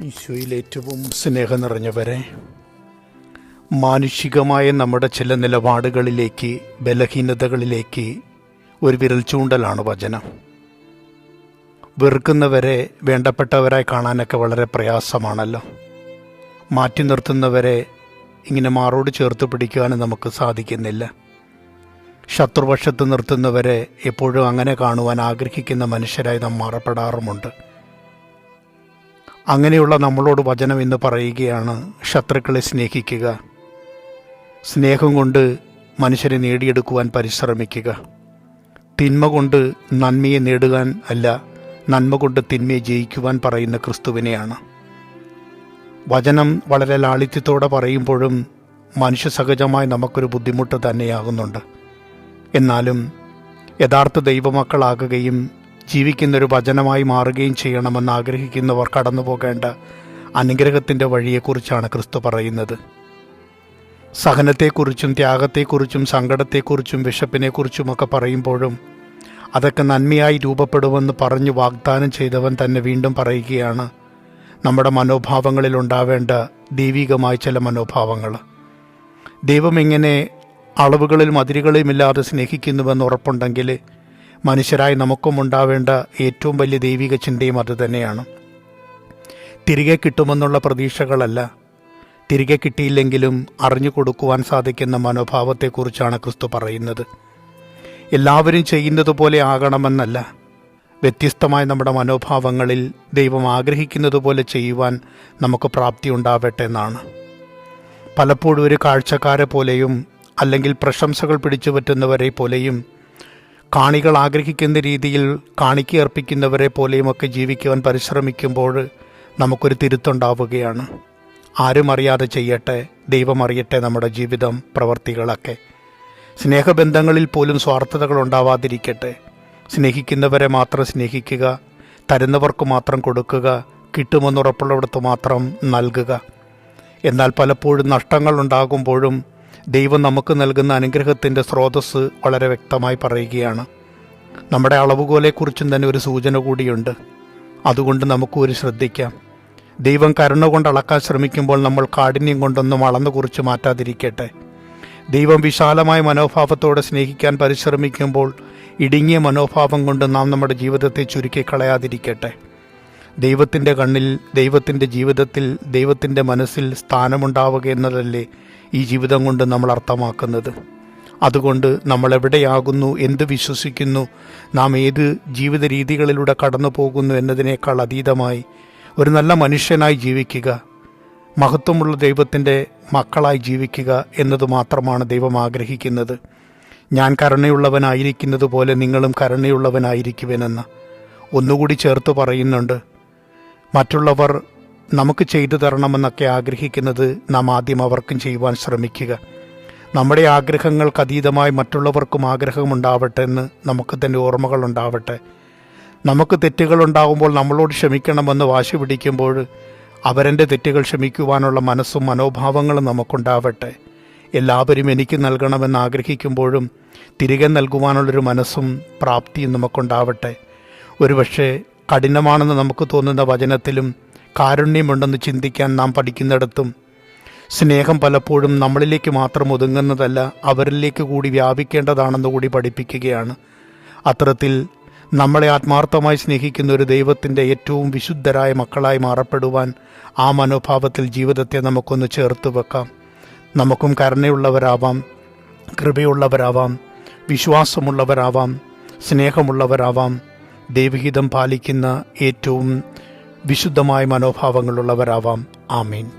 ഈശോയിൽ ഏറ്റവും സ്നേഹം നിറഞ്ഞവരെ മാനുഷികമായ നമ്മുടെ ചില നിലപാടുകളിലേക്ക് ബലഹീനതകളിലേക്ക് ഒരു വിരൽ ചൂണ്ടലാണ് വചനം. വെറുക്കുന്നവരെ വേണ്ടപ്പെട്ടവരായി കാണാനൊക്കെ വളരെ പ്രയാസമാണല്ലോ. മാറ്റി നിർത്തുന്നവരെ ഇങ്ങനെ മാറോട് ചേർത്ത് പിടിക്കുവാനും നമുക്ക് സാധിക്കുന്നില്ല. ശത്രുപക്ഷത്ത് നിർത്തുന്നവരെ എപ്പോഴും അങ്ങനെ കാണുവാൻ ആഗ്രഹിക്കുന്ന മനുഷ്യരായി നാം മാറപ്പെടാറുമുണ്ട്. അങ്ങനെയുള്ള നമ്മളോട് വചനം എന്ന് പറയുകയാണ് ശത്രുക്കളെ സ്നേഹിക്കുക. സ്നേഹം കൊണ്ട് മനുഷ്യരെ നേടിയെടുക്കുവാൻ പരിശ്രമിക്കുക. തിന്മ കൊണ്ട് നന്മയെ നേടുവാൻ അല്ല നന്മ കൊണ്ട് തിന്മയെ ജയിക്കുവാൻ പറയുന്ന ക്രിസ്തുവിനെയാണ്. വചനം വളരെ ലാളിത്യത്തോടെ പറയുമ്പോഴും മനുഷ്യ സഹജമായി നമുക്കൊരു ബുദ്ധിമുട്ട് തന്നെയാകുന്നുണ്ട്. എന്നാലും യഥാർത്ഥ ദൈവമക്കളാകുകയും ജീവിക്കുന്നൊരു വചനമായി മാറുകയും ചെയ്യണമെന്ന് ആഗ്രഹിക്കുന്നവർ കടന്നു പോകേണ്ട അനുഗ്രഹത്തിന്റെ വഴിയെക്കുറിച്ചാണ് ക്രിസ്തു പറയുന്നത്. സഹനത്തെക്കുറിച്ചും ത്യാഗത്തെക്കുറിച്ചും സങ്കടത്തെക്കുറിച്ചും വിശപ്പിനെക്കുറിച്ചുമൊക്കെ പറയുമ്പോഴും അതൊക്കെ നന്മയായി രൂപപ്പെടുമെന്ന് പറഞ്ഞു വാഗ്ദാനം ചെയ്തവൻ തന്നെ വീണ്ടും പറയുകയാണ് നമ്മുടെ മനോഭാവങ്ങളിൽ ഉണ്ടാവേണ്ട ദൈവികമായ ചില മനോഭാവങ്ങൾ. ദൈവം ഇങ്ങനെ അളവുകളിലും അതിരുകളിലുമില്ലാതെ സ്നേഹിക്കുന്നുവെന്ന് ഉറപ്പുണ്ടെങ്കിൽ മനുഷ്യരായി നമുക്കും ഉണ്ടാവേണ്ട ഏറ്റവും വലിയ ദൈവിക ചിന്തയും അത് തന്നെയാണ്. തിരികെ കിട്ടുമെന്നുള്ള പ്രതീക്ഷകളല്ല. തിരികെ കിട്ടിയില്ലെങ്കിലും അറിഞ്ഞു കൊടുക്കുവാൻ സാധിക്കുന്ന മനോഭാവത്തെക്കുറിച്ചാണ് ക്രിസ്തു പറയുന്നത്. എല്ലാവരും ചെയ്യുന്നത് പോലെ ആകണമെന്നല്ല. വ്യത്യസ്തമായ നമ്മുടെ മനോഭാവങ്ങളിൽ ദൈവം ആഗ്രഹിക്കുന്നത് പോലെ ചെയ്യുവാൻ നമുക്ക് പ്രാപ്തി ഉണ്ടാവട്ടെ എന്നാണ്. പലപ്പോഴും ഒരു കാഴ്ചക്കാരെ പോലെയും അല്ലെങ്കിൽ പ്രശംസകൾ പിടിച്ചു പറ്റുന്നവരെ പോലെയും കാണികൾ ആഗ്രഹിക്കുന്ന രീതിയിൽ കാണിക്ക് അർപ്പിക്കുന്നവരെ പോലെയുമൊക്കെ ജീവിക്കുവാൻ പരിശ്രമിക്കുമ്പോൾ നമുക്കൊരു തിരുത്തുണ്ടാവുകയാണ്. ആരും അറിയാതെ ചെയ്യട്ടെ ദൈവം അറിയട്ടെ നമ്മുടെ ജീവിതം പ്രവർത്തികളൊക്കെ. സ്നേഹബന്ധങ്ങളിൽ പോലും സ്വാർത്ഥതകൾ ഉണ്ടാവാതിരിക്കട്ടെ. സ്നേഹിക്കുന്നവരെ മാത്രം സ്നേഹിക്കുക തരുന്നവർക്ക് മാത്രം കൊടുക്കുക കിട്ടുമെന്നുറപ്പുള്ളിടത്ത് മാത്രം നൽകുക. എന്നാൽ പലപ്പോഴും നഷ്ടങ്ങൾ ഉണ്ടാകുമ്പോഴും ദൈവം നമുക്ക് നൽകുന്ന അനുഗ്രഹത്തിന്റെ സ്രോതസ്സ് വളരെ വ്യക്തമായി പറയുകയാണ്. നമ്മുടെ അളവുകോലെക്കുറിച്ചും തന്നെ ഒരു സൂചന കൂടിയുണ്ട്. അതുകൊണ്ട് നമുക്ക് ഒരു ശ്രദ്ധിക്കാം. ദൈവം കരുണ കൊണ്ട് അളക്കാൻ ശ്രമിക്കുമ്പോൾ നമ്മൾ കാഠിന്യം കൊണ്ടൊന്നും അളന്നു കുറിച്ച് മാറ്റാതിരിക്കട്ടെ. ദൈവം വിശാലമായ മനോഭാവത്തോടെ സ്നേഹിക്കാൻ പരിശ്രമിക്കുമ്പോൾ ഇടുങ്ങിയ മനോഭാവം കൊണ്ട് നാം നമ്മുടെ ജീവിതത്തെ ചുരുക്കി കളയാതിരിക്കട്ടെ ദൈവത്തിന്റെ കണ്ണിൽ ദൈവത്തിന്റെ ജീവിതത്തിൽ ദൈവത്തിന്റെ മനസ്സിൽ സ്ഥാനമുണ്ടാവുക എന്നതല്ലേ ഈ ജീവിതം കൊണ്ട് നമ്മൾ അർത്ഥമാക്കുന്നത്. അതുകൊണ്ട് നമ്മൾ എവിടെയാകുന്നു എന്ത് വിശ്വസിക്കുന്നു നാം ഏത് ജീവിത രീതികളിലൂടെ കടന്നു പോകുന്നു എന്നതിനേക്കാൾ അതീതമായി ഒരു നല്ല മനുഷ്യനായി ജീവിക്കുക മഹത്വമുള്ള ദൈവത്തിന്റെ മക്കളായി ജീവിക്കുക എന്നത് മാത്രമാണ് ദൈവം ആഗ്രഹിക്കുന്നത്. ഞാൻ കരുണയുള്ളവനായിരിക്കുന്നത് പോലെ നിങ്ങളും കരുണയുള്ളവനായിരിക്കുവനെന്ന് ഒന്നുകൂടി ചേർത്ത് പറയുന്നുണ്ട്. മറ്റുള്ളവർ നമുക്ക് ചെയ്തു തരണമെന്നൊക്കെ ആഗ്രഹിക്കുന്നത് നാം ആദ്യം അവർക്കും ചെയ്യുവാൻ ശ്രമിക്കുക. നമ്മുടെ ആഗ്രഹങ്ങൾക്ക് അതീതമായി മറ്റുള്ളവർക്കും ആഗ്രഹമുണ്ടാവട്ടെ എന്ന് നമുക്ക് തന്നെ ഓർമ്മകൾ ഉണ്ടാവട്ടെ നമുക്ക് തെറ്റുകൾ ഉണ്ടാകുമ്പോൾ നമ്മളോട് ക്ഷമിക്കണമെന്ന് വാശി പിടിക്കുമ്പോൾ അവരെന്റെ തെറ്റുകൾ ക്ഷമിക്കുവാനുള്ള മനസ്സും മനോഭാവങ്ങളും നമുക്കുണ്ടാവട്ടെ. എല്ലാവരും എനിക്ക് നൽകണമെന്ന് ആഗ്രഹിക്കുമ്പോഴും തിരികെ നൽകുവാനുള്ളൊരു മനസ്സും പ്രാപ്തിയും നമുക്കുണ്ടാവട്ടെ. ഒരുപക്ഷെ കഠിനമാണെന്ന് നമുക്ക് തോന്നുന്ന വചനത്തിലും കാരുണ്യമുണ്ടെന്ന് ചിന്തിക്കാൻ നാം പഠിക്കുന്നിടത്തും സ്നേഹം പലപ്പോഴും നമ്മളിലേക്ക് മാത്രം ഒതുങ്ങുന്നതല്ല അവരിലേക്ക് കൂടി വ്യാപിക്കേണ്ടതാണെന്ന് കൂടി പഠിപ്പിക്കുകയാണ്. അത്തരത്തിൽ നമ്മളെ ആത്മാർത്ഥമായി സ്നേഹിക്കുന്ന ഒരു ദൈവത്തിന്റെ ഏറ്റവും വിശുദ്ധരായ മക്കളായി മാറപ്പെടുവാൻ ആ മനോഭാവത്തിൽ ജീവിതത്തെ നമുക്കൊന്ന് ചേർത്ത് വെക്കാം. നമുക്കും കരുണയുള്ളവരാവാം കൃപയുള്ളവരാവാം വിശ്വാസമുള്ളവരാവാം സ്നേഹമുള്ളവരാവാം. ദൈവഹിതം പാലിക്കുന്ന ഏറ്റവും വിശുദ്ധമായ മനോഭാവങ്ങളുള്ളവരാവാം. ആമീൻ.